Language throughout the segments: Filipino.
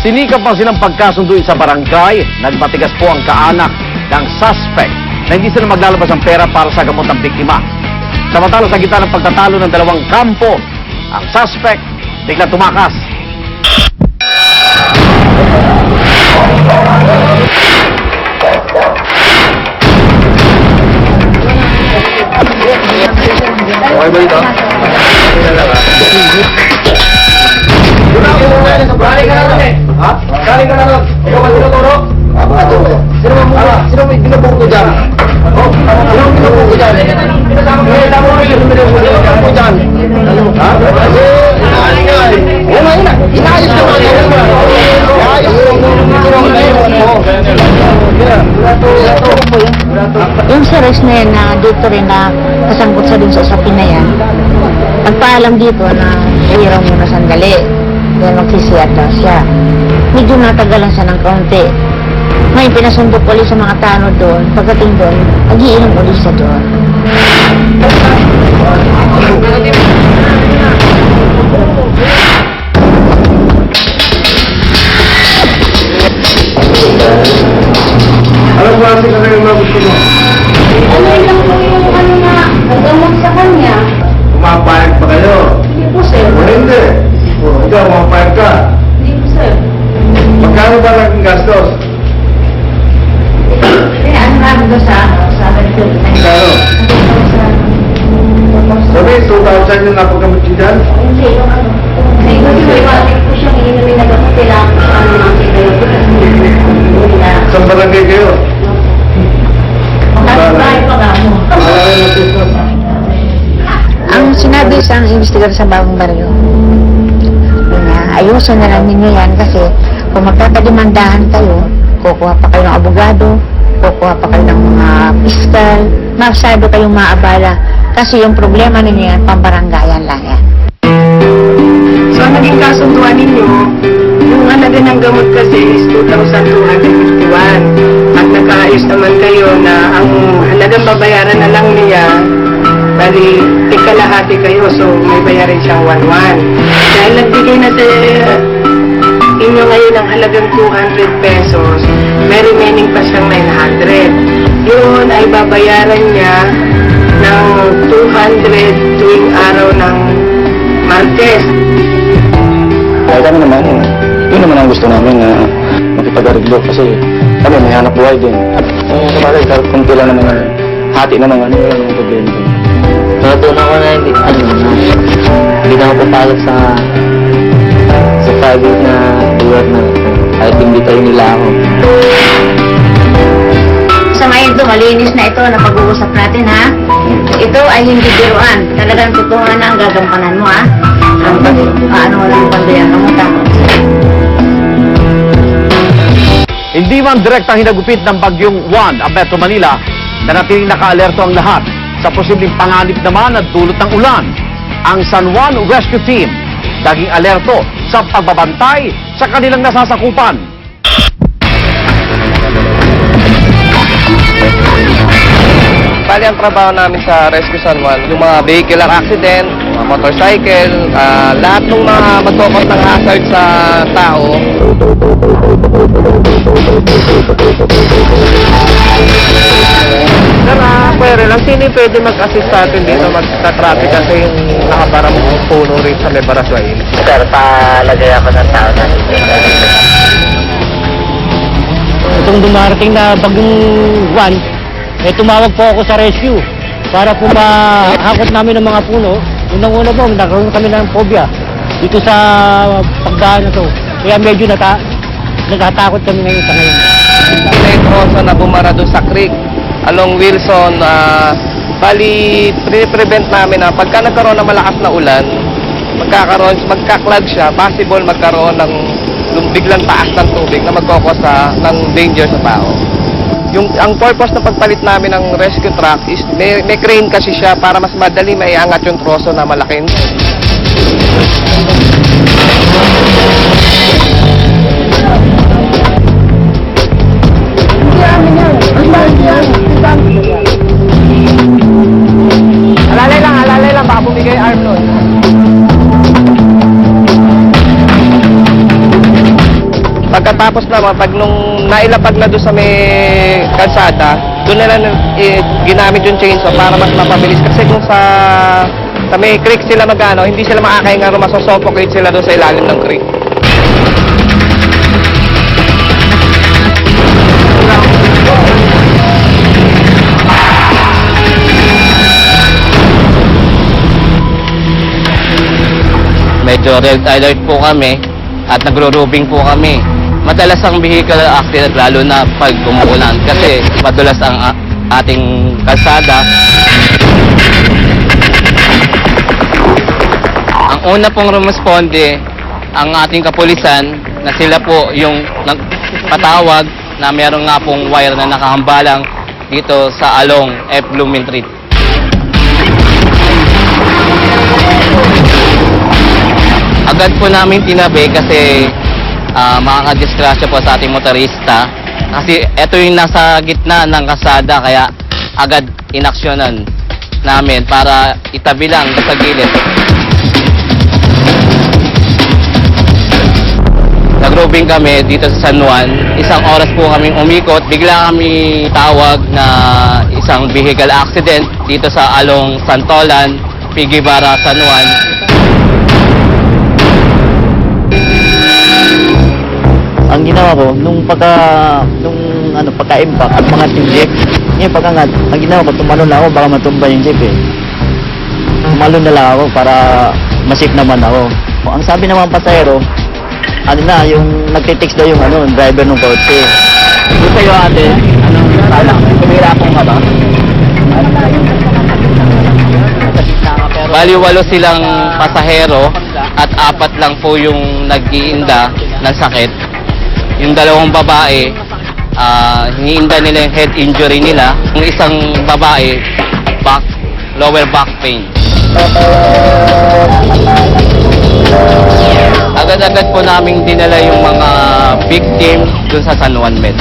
Sinikap pa silang pagkasunduin sa barangay, nagmatigas po ang kaanak ng suspect na hindi sila maglalabas ng pera para sa gamot ng biktima. Samantala sa gitna ng pagtatalo ng dalawang kampo, ang suspect biglang tumakas. Yung Rex na yan na dito rin na kasangkot sa dun sa usapin na yan, nagpaalam dito na ihiraw muna sandali. Then magsisiyat daw siya. Medyo natagalan siya ng kaunti. Ngayon, pinasundok ulit sa mga tanod doon. Pagdating doon, nagiinom ulit siya doon. Anong klase ka ngayon na gusto mo? Ano lang po yung ano na, nagamot sa kanya? Pumapayag pa kayo? Hindi po, sir. O hindi? O, ikaw, pumapayag ka? Hindi po, sir. Magkano ba naging gastos? Kaya ano namin doon sa, sa medical Magkano? Sabi, 2,000 yung napagamit ko dyan? Hindi, yung ano. Kasi kasi may bakit po siyang inumin na gamot kailangan ko sa ano ng kailangan ko kasi hindi na. Isang barangay kayo? Magkakabahay pa nga mo. Malaki na ito. Ang sinabi sa ang investigador sa bagong baryo, nga, ayusin na lang ninyo yan kasi kung magkakadimandahan kayo, kukuha pa kayo ng abogado, kukuha pa kayo ng mga piskal, masyado kayong maabala kasi yung problema ninyo yan, pambaranggayan lang yan. So, ang naging kasunduan ninyo, yung halaga ng gamot kasi is 2,251. At nakaayos naman kayo na ang ikalahati kayo, so may bayarin siyang 1,1. Dahil nagbigay na sa inyo ngayon ng halagang 200 pesos, may remaining pa siyang 900. Yun ay babayaran niya ng 200 tuwing araw ng Martes. Kaya kami naman, yun naman ang gusto namin na makipag-ariglo kasi kami may hanap buhay din. Eh, sabagay, kunti lang naman yun. Hati naman ano, wala problema. Natutunan ko na hindi, ano na, hindi na ako papalag sa sa private na lugar na kahit hindi tayo nila ako. Sa ngayon ito, malinis na ito na pag-uusap natin ha. Ito ay hindi biruan. Talagang totoo na ang gagampanan mo ha. Ang pag, ano lang pandayan mo tapos. Hindi man direktang hinagupit ng bagyong Juan ang Metro Manila, nanatiling naka-alerto ang lahat sa posibleng panganib naman at dulot ng ulan. Ang San Juan Rescue Team naging alerto sa pagbabantay sa kanilang nasasakupan. Bali ang trabaho namin sa Rescue San Juan, yung mga vehicular accident, mga motorcycle, ah, lahat ng mga magkukot ng hazard sa tao. Pwede lang. Sino yung pwede mag-assist sa atin dito mag-traffic kasi yung nakabarang puno rin sa may Baraswain? Sir, palagay ako ng tao na Itong dumarating na bagong Juan, eh tumawag po ako sa rescue para po mahakot namin ng mga puno. Unang-una po, nagkaroon kami ng phobia dito sa pagdaan na to. Kaya medyo nata natatakot kami ngayon sa ngayon. Netrosa na bumara doon sa creek along Wilson. ah, bali, pre-prevent namin na pagka nagkaroon ng malakas na ulan, magkakaroon, magkaklag siya, possible magkaroon ng biglang taas ng tubig na magkokosa ng danger sa tao. Yung ang purpose ng pagpalit namin ng rescue truck is may, may crane kasi siya para mas madali maiangat yung troso na malaki. Pagkatapos naman, pag nung nailapag na doon sa may kalsada, doon na eh, ginamit yung chainsaw para mas mapabilis. Kasi kung sa sa may creek sila magano, hindi sila makakahinga ro masosuffocate sila doon sa ilalim ng creek. medyo red alert po kami at nagro-roving po kami. Madalas ang vehicle accident lalo na pag umuulan kasi madulas ang ating kalsada. Ang una pong rumusponde ang ating kapulisan na sila po yung nagpatawag na meron nga pong wire na nakahambalang dito sa along F. Blooming agad po namin tinabi kasi uh, makakadisgrasya po sa ating motorista. Kasi ito yung nasa gitna ng kasada kaya agad inaksyonan namin para itabi lang sa gilid. Nag-roving kami dito sa San Juan. Isang oras po kaming umikot. Bigla kami tawag na isang vehicle accident dito sa Along Santolan, Pigibara, San Juan. Ang ginawa ko nung pagka nung ano pagka-impact ang mga team jeep ngayon pagkangat ang ginawa ko tumalon na ako baka matumba yung jeep eh. Tumalon na lang ako para masip naman ako. Ang sabi mga pasahero ano na yung nagtitext daw yung ano driver ng kotse. Yung sa'yo ate anong sana kumira ka ba? Bali, walo silang pasahero at apat lang po yung nag-iinda ng sakit. Yung dalawang babae, ah hiniinda nila yung head injury nila. Yung isang babae, back, lower back pain. Agad-agad po namin dinala yung mga victim dun sa San Juan Med.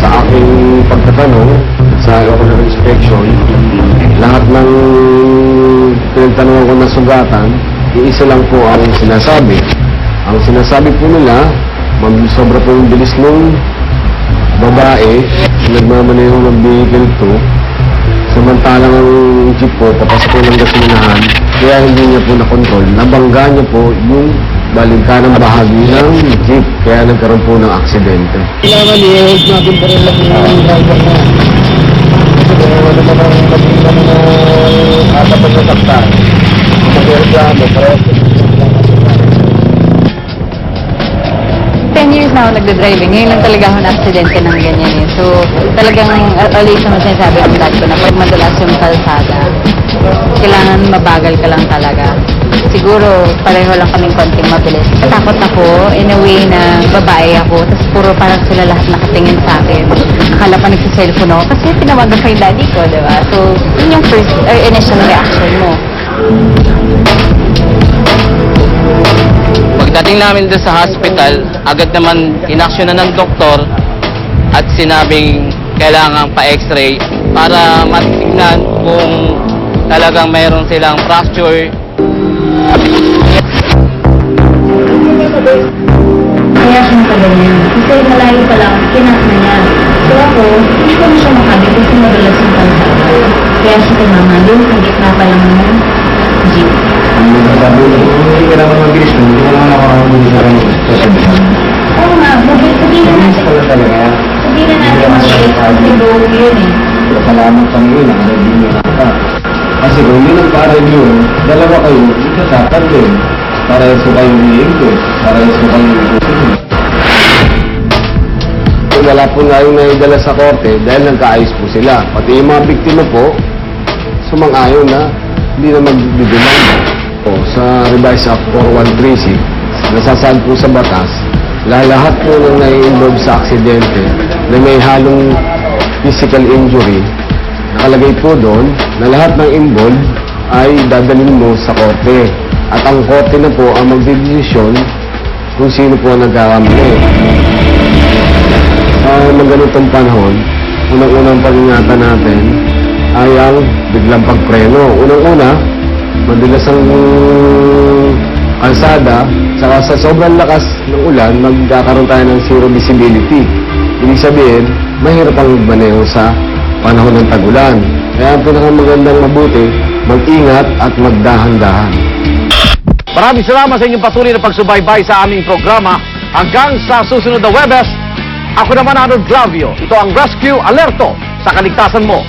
sa aking pagtatanong sa ocular inspection, lahat ng pinagtanungan ko na sugatan, iisa lang po ang sinasabi. Ang sinasabi po nila, sobra po yung bilis ng babae, nagmamaneho ng vehicle to, samantalang ang jeep po, papasok ng gasolinahan, kaya hindi niya po nakontrol, nabangga niya po yung baligkanang bahagi ng jeep, kaya nagkaroon po ng aksidente. kailangan i-hold natin pa rin lang yung driver na kasi wala naman ang magiging na kakapag nasaktan mag-reklamo parehas 10 years na ako nagdadriving. Ngayon lang talaga ako na-aksidente ng ganyan eh. So, talagang uh, always naman sinasabi ng dad ko na pag madulas yung kalsada, kailangan mabagal ka lang talaga. Siguro, pareho lang kaming konting mabilis. Takot ako, in a way na babae ako, tapos puro parang sila lahat nakatingin sa akin. Akala pa nagsa-cellphone ako kasi tinawagan ko yung daddy ko, di ba? So, yun yung first, or initial reaction mo. Pagdating namin doon sa hospital, agad naman inaksyon na ng doktor at sinabing kailangan pa x-ray para matignan kung talagang mayroon silang fracture. Kaya siya nakaganyan. Kasi malayo pa lang, kinas na niya. So ako, hindi ko na siya makabi kasi madalas yung kalsada. Kaya siya kay mama, doon sa gitna pa lang ng jeep. Sabi ko, hindi ka naman mabilis mo, hindi ka naman nakakabilis na rin. Oo nga, mabit, sabi na natin. Wala talaga. Sabi na natin mabit kasi road yun eh. Salamat sa iyo, nakareview na ka. Kasi kung hindi nagpa-review, dalawa kayo, ikasakal din. Parehas ko kayo ni-inquest, parehas ko kayo ni Wala po nga yung naidala sa korte dahil nagkaayos po sila. Pati yung mga biktima po, sumang-ayon na hindi na magdidemanda. O, sa Revised Act 4136, nasasaad po sa batas, lahat po ng nai-involve sa aksidente na may halong physical injury, nakalagay po doon na lahat ng involved ay dadalhin mo sa korte. At ang korte na po ang magdidesisyon kung sino po ang nagkakamali. Sa mga ganitong panahon, unang-unang pag-ingatan natin, ay ang biglang pagpreno. Unang-una, madulas ang kalsada, saka sa sobrang lakas ng ulan, magkakaroon tayo ng zero visibility. Ibig sabihin, mahirap ang magmaneho sa panahon ng tag-ulan. Kaya ang pinakamagandang mabuti, mag-ingat at magdahan-dahan. Maraming salamat sa inyong patuloy na pagsubaybay sa aming programa. Hanggang sa susunod na Webes, ako naman Arnold Glavio. Ito ang Rescue Alerto sa kaligtasan mo.